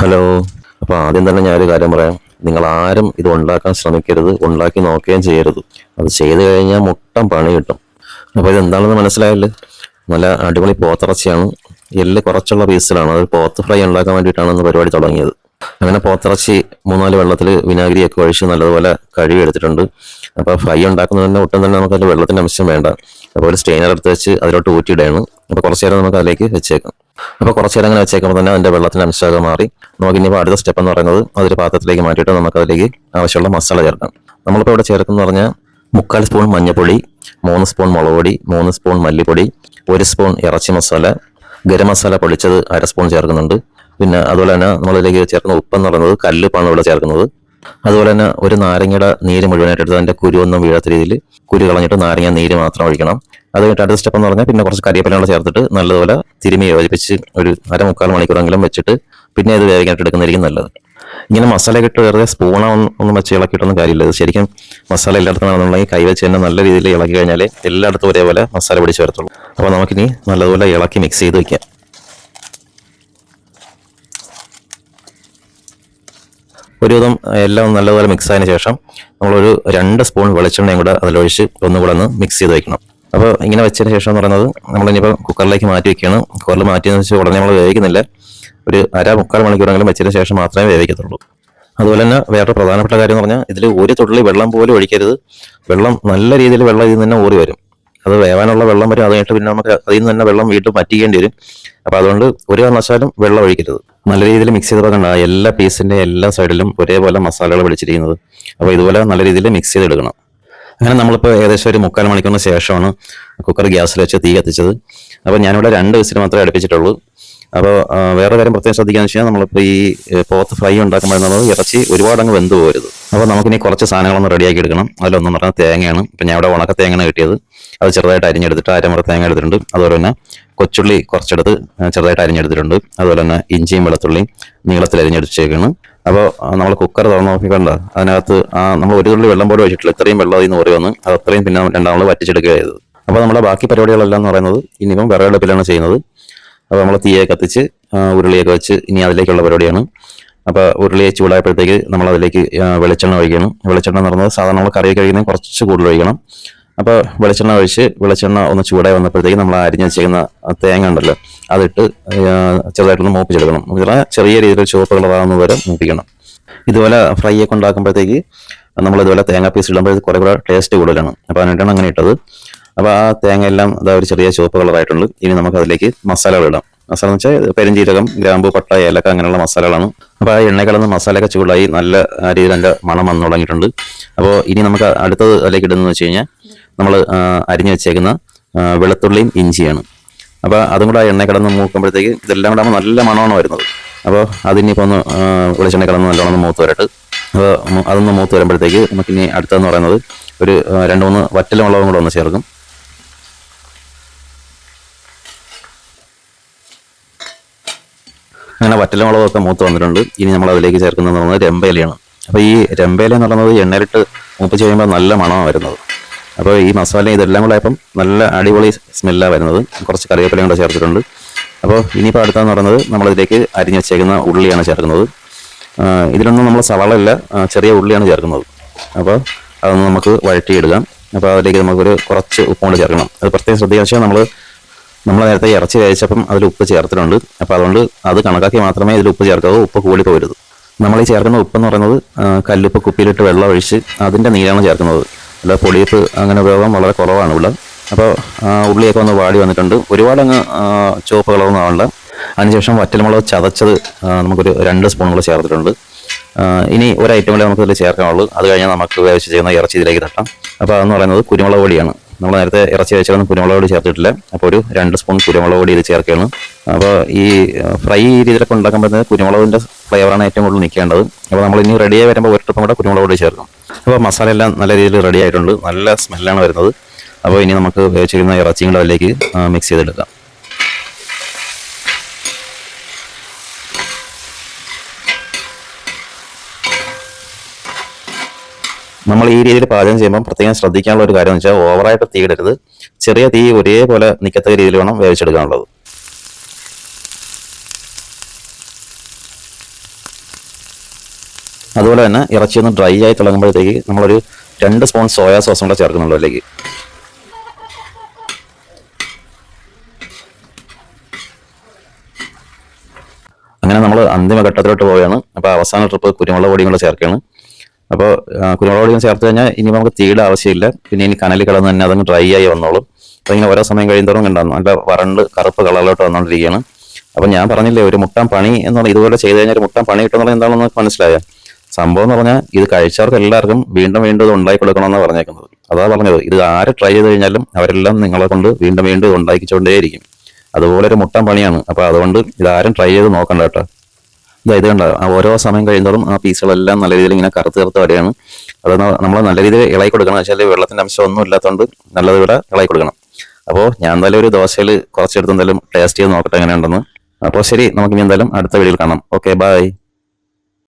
Hello. അപ്പോൾ ആദ്യം തന്നെ ഞാനൊരു കാര്യം പറയാം. നിങ്ങൾ ആരും ഇത് ഉണ്ടാക്കാൻ ശ്രമിക്കരുത്. ഉണ്ടാക്കി നോക്കുകയും ചെയ്യരുത്. അത് ചെയ്തു കഴിഞ്ഞാൽ മുട്ടം പണി കിട്ടും. അപ്പോൾ ഇത് എന്താണെന്ന് മനസ്സിലായല്ലേ? നല്ല അടിപൊളി പോത്തിറച്ചിയാണ് എല്ല് കുറച്ചുള്ള പീസിലാണ്. അത് പോത്ത് ഫ്രൈ ഉണ്ടാക്കാൻ വേണ്ടിയിട്ടാണ് ഇന്ന് പരിപാടി തുടങ്ങിയത്. അങ്ങനെ പോത്തിറച്ചി മൂന്നാൽ വെള്ളത്തിൽ വിനാഗിരിയൊക്കെ ഒഴിച്ച് നല്ലതുപോലെ കഴുകി എടുത്തിട്ടുണ്ട്. അപ്പോൾ ഫ്രൈ ഉണ്ടാക്കുന്നതിന് ഒട്ടും തന്നെ നമുക്ക് അതിൽ വെള്ളത്തിന്റെ അംശം വേണ്ട. അപ്പോൾ ഒരു സ്റ്റെയിനർ എടുത്ത് വെച്ച് അതിലോട്ട് ഊറ്റിയിടുകയാണ് അപ്പോൾ കുറച്ച് നേരം നമുക്ക് അതിലേക്ക് വെച്ചേക്കാം. അപ്പോൾ കുറച്ച് നേരം അങ്ങനെ വെച്ചേക്കുമ്പോൾ തന്നെ അതിന്റെ വെള്ളത്തിന്റെ അംശമൊക്കെ മാറി. നമുക്ക് അടുത്ത സ്റ്റെപ്പ് എന്ന് പറയുന്നത് അതൊരു പാത്രത്തിലേക്ക് മാറ്റിയിട്ട് നമുക്ക് അതിലേക്ക് ആവശ്യമുള്ള മസാല ചേർക്കാം. നമ്മളിപ്പോൾ ഇവിടെ ചേർക്കുന്നത് പറഞ്ഞാൽ മുക്കാൽ സ്പൂൺ മഞ്ഞൾപ്പൊടി മൂന്ന് സ്പൂൺ മുളക് പൊടി മൂന്ന് സ്പൂൺ മല്ലിപ്പൊടി ഒരു സ്പൂൺ ഇറച്ചി മസാല ഗരം മസാല പൊളിച്ചത് അര സ്പൂൺ ചേർക്കുന്നുണ്ട്. പിന്നെ അതുപോലെ തന്നെ നമ്മളിതിലേക്ക് ചേർക്കുന്ന ഉപ്പെന്ന് പറയുന്നത് കല്ലുപ്പാണ് ഇവിടെ ചേർക്കുന്നത്. അതുപോലെ തന്നെ ഒരു നാരങ്ങയുടെ നീര് മുഴുവനായിട്ട് എടുത്ത് അതിന്റെ കുരു ഒന്നും വീഴാത്ത രീതിയിൽ കുരു കളഞ്ഞിട്ട് നാരങ്ങ നീര് മാത്രം ഒഴിക്കണം. അത് കഴിഞ്ഞിട്ട് അടുത്ത സ്റ്റെപ്പ് എന്ന് പറഞ്ഞാൽ പിന്നെ കുറച്ച് കരിയപ്പലങ്ങൾ ചേർത്തിട്ട് നല്ലതുപോലെ തിരുമി യോജിപ്പിച്ച് ഒരു അരമുക്കാൽ മണിക്കൂറെങ്കിലും വെച്ചിട്ട് പിന്നെ ഇത് വേവിക്കാനായിട്ട് എടുക്കുന്നതായിരിക്കും നല്ലത്. ഇങ്ങനെ മസാല ഇട്ട് വെറുതെ സ്പൂണ ഒന്നും വെച്ച് ഇളക്കിയിട്ടൊന്നും കാര്യമില്ല. ശരിക്കും മസാല എല്ലായിടത്തും കൈ വെച്ച് തന്നെ നല്ല രീതിയിൽ ഇളക്കി കഴിഞ്ഞാൽ എല്ലായിടത്തും ഒരേപോലെ മസാല പിടിച്ച് വരത്തുള്ളൂ അപ്പോൾ നമുക്കിനി നല്ലതുപോലെ ഇളക്കി മിക്സ് ചെയ്ത് വെക്കാം. ഒരുവിധം എല്ലാം നല്ലതുപോലെ മിക്സ് ആയതിനു ശേഷം നമ്മളൊരു രണ്ട് സ്പൂൺ വെളിച്ചെണ്ണയും കൂടെ അതിലൊഴിച്ച് ഒന്നുകൂടെ ഒന്ന് മിക്സ് ചെയ്ത് വെക്കണം. അപ്പോൾ ഇങ്ങനെ വെച്ചതിന് ശേഷം എന്ന് പറയുന്നത് നമ്മളിനിയിപ്പോൾ കുക്കറിലേക്ക് മാറ്റി വെക്കുകയാണ്. കുക്കറിൽ മാറ്റിയെന്ന് വെച്ചാൽ ഉടനെ നമ്മൾ വേവിക്കുന്നില്ല. ഒരു അര മുക്കാൽ മണിക്കൂറെങ്കിലും വെച്ചതിന് ശേഷം മാത്രമേ വേവിക്കത്തുള്ളൂ. അതുപോലെ തന്നെ വേറെ പ്രധാനപ്പെട്ട കാര്യം എന്ന് പറഞ്ഞാൽ ഇതിൽ ഒരു തുള്ളി വെള്ളം പോലും ഒഴിക്കരുത്. വെള്ളം നല്ല രീതിയിൽ വെള്ളം ഇതിൽ നിന്ന് ഊറി വരും. അത് വേവാനുള്ള വെള്ളം വരും അത് കഴിഞ്ഞിട്ട് പിന്നെ നമുക്ക് അതിൽ നിന്ന് തന്നെ വെള്ളം വീണ്ടും പറ്റിക്കേണ്ടി വരും. അപ്പോൾ അതുകൊണ്ട് ഒരു കാരണവശാലും വെള്ളം ഒഴിക്കരുത്. നല്ല രീതിയിൽ മിക്സ് ചെയ്ത് കണ്ട എല്ലാ പീസിന്റെ എല്ലാ സൈഡിലും ഒരേപോലെ മസാലകൾ പിടിച്ചിരിക്കുന്നത് അപ്പോൾ ഇതുപോലെ നല്ല രീതിയിൽ മിക്സ് ചെയ്തെടുക്കണം. അങ്ങനെ നമ്മളിപ്പോൾ ഏകദേശം ഒരു മുക്കാൽ മണിക്കൂറിന് ശേഷമാണ് കുക്കർ ഗ്യാസിൽ വെച്ച് തീ കത്തിച്ചത്. അപ്പോൾ ഞാനിവിടെ രണ്ട് വിസിൽ മാത്രമേ അടുപ്പിച്ചിട്ടുള്ളൂ. അപ്പോൾ വേറെ കാര്യം പ്രത്യേകം ശ്രദ്ധിക്കാന്ന് വെച്ചാൽ നമ്മളിപ്പോൾ ഈ പോത്ത് ഫ്രൈ ഉണ്ടാക്കുമ്പോഴെന്നുള്ളത് ഇറച്ചി ഒരുപാട് അങ്ങ് വെന്ത് പോരുത്. അപ്പോൾ നമുക്കിനി കുറച്ച് സാധനങ്ങളൊന്ന് റെഡിയാക്കി എടുക്കണം. അതിലൊന്നും പറഞ്ഞാൽ തേങ്ങയാണ്. ഇപ്പം ഞാൻ ഇവിടെ ഉണക്ക തേങ്ങയാണ് കിട്ടിയത്. അത് ചെറുതായിട്ട് അരിഞ്ഞെടുത്തിട്ട് അരമുറ തേങ്ങ എടുത്തിട്ടുണ്ട്. അതുപോലെ തന്നെ കൊച്ചുള്ളി കുറച്ചെടുത്ത് ചെറുതായിട്ട് അരിഞ്ഞെടുത്തിട്ടുണ്ട്. അതുപോലെ തന്നെ ഇഞ്ചിയും വെളുത്തുള്ളിയും നീളത്തിൽ അരിഞ്ഞെടുത്തേക്കാണ്. അപ്പോൾ നമ്മൾ കുക്കർ തുറന്ന് നോക്കിക്കണ്ട അതിനകത്ത് ആ നമ്മൾ ഒരു തുള്ളി വെള്ളം പോലും ഒഴിച്ചിട്ടില്ല. ഇത്രയും വെള്ളം അതിന്ന് ഓറി വന്ന് അത് അത്രയും പിന്നെ രണ്ടാമത് വറ്റിച്ചെടുക്കുക അപ്പോൾ നമ്മുടെ ബാക്കി പരിപാടികളെല്ലാം എന്ന് പറയുന്നത് ഇനിയിപ്പം വിറകടുപ്പിലാണ് ചെയ്യുന്നത്. അപ്പോൾ നമ്മൾ തീയെ കത്തിച്ച് ഉരുളിയൊക്കെ വെച്ച് ഇനി അതിലേക്കുള്ള പരിപാടിയാണ്. അപ്പോൾ ഉരുളിയെ ചൂടായപ്പോഴത്തേക്ക് നമ്മൾ അതിലേക്ക് വെളിച്ചെണ്ണ ഒഴിക്കണം. വെളിച്ചെണ്ണ എന്ന് പറയുന്നത് സാധാരണ നമ്മൾ കറി കഴിക്കുന്നതിന് കുറച്ച് കൂടുതൽ ഒഴിക്കണം. അപ്പോൾ വെളിച്ചെണ്ണ ഒഴിച്ച് വെളിച്ചെണ്ണ ഒന്ന് ചൂടായി വന്നപ്പോഴത്തേക്ക് നമ്മൾ അരിഞ്ഞ് ചെയ്യുന്ന തേങ്ങ ഉണ്ടല്ലോ അതിട്ട് ചെറുതായിട്ടൊന്ന് മൂപ്പിച്ചെടുക്കണം. ചെറിയ രീതിയിൽ ചുവപ്പ് കളറാകുന്ന വരെ മൂപ്പിക്കണം. ഇതുപോലെ ഫ്രൈ ഒക്കെ ഉണ്ടാക്കുമ്പോഴത്തേക്ക് നമ്മൾ ഇതുപോലെ തേങ്ങ പീസ് ഇടുമ്പോഴത്തേക്ക് കുറേ കൂടെ ടേസ്റ്റ് കൂടുതലാണ്. അപ്പോൾ അതിനായിട്ടാണ് അങ്ങനെ ഇട്ടത്. അപ്പോൾ ആ തേങ്ങ എല്ലാം ഇതാ ഒരു ചെറിയ ചുവപ്പ് കളറായിട്ടുണ്ട് ഇനി നമുക്ക് അതിലേക്ക് മസാലകൾ ഇടാം. മസാല എന്ന് വെച്ചാൽ പെരിഞ്ചീരകം ഗ്രാമ്പു പട്ട ഏലക്ക അങ്ങനെയുള്ള മസാലകളാണ്. അപ്പോൾ ആ എണ്ണ കലർന്ന് മസാലയൊക്കെ ചൂടായി നല്ല രീതിയിൽ അതിന്റെ മണം വന്നു തുടങ്ങിയിട്ടുണ്ട്. അപ്പോൾ ഇനി നമുക്ക് അടുത്തത് അതിലേക്ക് ഇടുന്നതെന്ന് വെച്ച് കഴിഞ്ഞാൽ നമ്മൾ അരിഞ്ഞു വെച്ചേക്കുന്ന വെളുത്തുള്ളിയും ഇഞ്ചിയാണ്. അപ്പോൾ അതും കൂടെ ആ എണ്ണ കിടന്ന് മൂക്കുമ്പോഴത്തേക്ക് ഇതെല്ലാം കൂടെ നല്ല മണമാണ് വരുന്നത്. അപ്പോൾ അതിനിപ്പോൾ ഒന്ന് വെളിച്ചെണ്ണ കിടന്ന് നല്ലോണം മൂത്ത് വരട്ട്. അപ്പോൾ അതൊന്ന് മൂത്ത് വരുമ്പോഴത്തേക്ക് നമുക്കിനി അടുത്തതെന്ന് പറയുന്നത് ഒരു രണ്ട് മൂന്ന് വറ്റൽ മുളകും കൂടെ ഒന്ന് ചേർക്കും. അങ്ങനെ വറ്റലമുളകൊക്കെ മൂത്ത് വന്നിട്ടുണ്ട്. ഇനി നമ്മൾ അതിലേക്ക് ചേർക്കുന്നത് എന്ന് പറയുന്നത് രമ്പയിലയാണ്. അപ്പോൾ ഈ രമ്പയില എന്ന് പറയുന്നത് എണ്ണയിലിട്ട് മൂപ്പിച്ച് കഴിയുമ്പോൾ നല്ല മണമാണ് വരുന്നത്. അപ്പോൾ ഈ മസാല ഇതെല്ലാം കൂടെ ആയപ്പം നല്ല അടിപൊളി സ്മെല്ലാണ് വരുന്നത്. കുറച്ച് കറിവേപ്പിലയും കൂടെ ചേർത്തിട്ടുണ്ട്. അപ്പോൾ ഇനിയിപ്പോൾ അടുത്തെന്ന് പറയുന്നത് നമ്മളിതിലേക്ക് അരിഞ്ഞ് വെച്ചേക്കുന്ന ഉള്ളിയാണ് ചേർക്കുന്നത്. ഇതിലൊന്നും നമ്മൾ ആ, ചെറിയ ഉള്ളിയാണ് ചേർക്കുന്നത്. അപ്പോൾ അതൊന്ന് നമുക്ക് വഴറ്റിയിടുക അപ്പോൾ അതിലേക്ക് നമുക്കൊരു കുറച്ച് ഉപ്പും കൂടെ ചേർക്കണം. അത് പ്രത്യേകം ശ്രദ്ധിക്കുക നമ്മൾ നമ്മൾ നേരത്തെ ഇറച്ചി കഴിച്ചപ്പം അതിൽ ഉപ്പ് ചേർത്തിട്ടുണ്ട്. അപ്പോൾ അതുകൊണ്ട് അത് കണക്കാക്കി മാത്രമേ ഇതിൽ ഉപ്പ് ചേർക്കാവൂ ഉപ്പ് കൂടി പോരുത് നമ്മൾ ഈ ചേർക്കുന്ന ഉപ്പ് എന്ന് പറയുന്നത് കല്ലുപ്പ് കുപ്പിയിലിട്ട് വെള്ളം ഒഴിച്ച് അതിന്റെ നീരാണ് ചേർക്കുന്നത്. അല്ല പൊടിയപ്പ് അങ്ങനെ ഉപയോഗം വളരെ കുറവാണ് ഉള്ളത് അപ്പോൾ ഉള്ളിയൊക്കെ ഒന്ന് വാടി വന്നിട്ടുണ്ട്. ഒരുപാട് അങ്ങ് ചുവപ്പ് കളറൊന്നും ആവണ്ട അതിനുശേഷം വറ്റൽമുളക് ചതച്ചത് നമുക്കൊരു രണ്ട് സ്പൂൺ കൂടെ ചേർത്തിട്ടുണ്ട്. ഇനി ഒരു ഐറ്റം കൂടെ നമുക്ക് ഇതിൽ ചേർക്കാനുള്ളൂ. അത് കഴിഞ്ഞാൽ നമുക്ക് വേവിച്ച് ചെയ്യുന്ന ഇറച്ചി ഇതിലേക്ക് തട്ടാം. അപ്പോൾ അതെന്ന് പറയുന്നത് കുരുമുളക് പൊടിയാണ്. നമ്മൾ നേരത്തെ ഇറച്ചി വെച്ചാലും കുരുമുളക് പൊടി ചേർത്തിട്ടില്ല? അപ്പോൾ ഒരു രണ്ട് സ്പൂൺ കുരുമുളക് പൊടി ഇത് ചേർക്കുകയാണ്. അപ്പോൾ ഈ ഫ്രൈ രീതിയിലൊക്കെ ഉണ്ടാക്കാൻ പറ്റുന്നത് കുരുമുളകിന്റെ ഫ്ലേവറാണ് ഏറ്റവും കൂടുതൽ നിൽക്കേണ്ടത്. അപ്പോൾ നമ്മൾ ഇനി റെഡിയായി വരുമ്പോൾ ഒരു ട്രിപ്പം കൂടെ കുരുമുളക് പൊടി ചേർക്കും. അപ്പോൾ മസാല എല്ലാം നല്ല രീതിയിൽ റെഡി ആയിട്ടുണ്ട്. നല്ല സ്മെല്ലാണ് വരുന്നത്. അപ്പോൾ ഇനി നമുക്ക് വേവിച്ചിരുന്ന ഇറച്ചിയും കൂടെ അതിലേക്ക് മിക്സ് ചെയ്തെടുക്കാം. നമ്മൾ ഈ രീതിയിൽ പാചകം ചെയ്യുമ്പോൾ പ്രത്യേകം ശ്രദ്ധിക്കാനുള്ള ഒരു കാര്യം എന്ന് വെച്ചാൽ ഓവറായിട്ട് തീ ഇടരുത്. ചെറിയ തീ ഒരേപോലെ നിൽക്കത്തക്ക രീതിയിൽ വേണം വേവിച്ചെടുക്കാനുള്ളത്. അതുപോലെ തന്നെ ഇറച്ചി ഒന്ന് ഡ്രൈ ആയി തുടങ്ങുമ്പോഴത്തേക്ക് നമ്മളൊരു രണ്ട് സ്പൂൺ സോയാ സോസും കൂടെ ചേർക്കുന്നുള്ളൂ അതിലേക്ക്. അങ്ങനെ നമ്മൾ അന്തിമഘട്ടത്തിലോട്ട് പോവുകയാണ്. അപ്പോൾ അവസാന ട്രിപ്പ് കുരുമുളക് പൊടിയും കൂടെ ചേർക്കുകയാണ്. അപ്പോൾ കുരുമുളക് പൊടിയും ചേർത്ത് കഴിഞ്ഞാൽ ഇനി നമുക്ക് തീയുടെ ആവശ്യമില്ല. പിന്നെ ഇനി കനലിൽ കിടന്ന് തന്നെ അതങ്ങ് ഡ്രൈ ആയി വന്നോളും. അപ്പോൾ ഇങ്ങനെ ഓരോ സമയം കഴിയുന്നതോറും കണ്ടാകും നല്ല വരണ്ട് കറുപ്പ് കളറിലോട്ട് വന്നുകൊണ്ടിരിക്കുകയാണ് അപ്പോൾ ഞാൻ പറഞ്ഞില്ലേ ഒരു മുട്ടാൻ പണി എന്നുള്ള ഇതുപോലെ ചെയ്ത് കഴിഞ്ഞാൽ ഒരു മുട്ടാൻ പണി കിട്ടുന്നത് എന്താണെന്ന് മനസ്സിലായോ? സംഭവം എന്ന് പറഞ്ഞാൽ ഇത് കഴിച്ചവർക്ക് എല്ലാവർക്കും വീണ്ടും വീണ്ടും ഇത് ഉണ്ടാക്കി കൊടുക്കണമെന്നാണ് പറഞ്ഞേക്കുന്നത്. അതാ പറഞ്ഞത്. ഇത് ആര് ട്രൈ ചെയ്ത് കഴിഞ്ഞാലും അവരെല്ലാം നിങ്ങളെ കൊണ്ട് വീണ്ടും വീണ്ടും ഇത് ഉണ്ടാക്കിച്ചുകൊണ്ടേയിരിക്കും അതുപോലെ ഒരു മുട്ടൻ പണിയാണ്. അപ്പോൾ അതുകൊണ്ട് ഇതാരും ട്രൈ ചെയ്ത് നോക്കണ്ട കേട്ടോ. ഇതാ കണ്ട? ഓരോ സമയം കഴിയുന്നതും ആ പീസുകളെല്ലാം നല്ല രീതിയിൽ ഇങ്ങനെ കറുത്ത് കറുത്ത് വരികയാണ്. അത് നമ്മൾ നല്ല രീതിയിൽ ഇളകി കൊടുക്കണം. വെച്ചാൽ വെള്ളത്തിന്റെ അംശം ഒന്നും ഇല്ലാത്തതുകൊണ്ട് നല്ലത് ഇവിടെ ഇളകി കൊടുക്കണം. അപ്പോൾ ഞാൻ എന്തായാലും ഒരു ദോശയിൽ കുറച്ചെടുത്ത് എന്തായാലും ടേസ്റ്റ് ചെയ്ത് നോക്കട്ടെ എങ്ങനെയുണ്ടെന്ന്. അപ്പോൾ ശരി നമുക്ക് ഇനി എന്തായാലും അടുത്ത വീഡിയോയിൽ കാണാം. Okay bye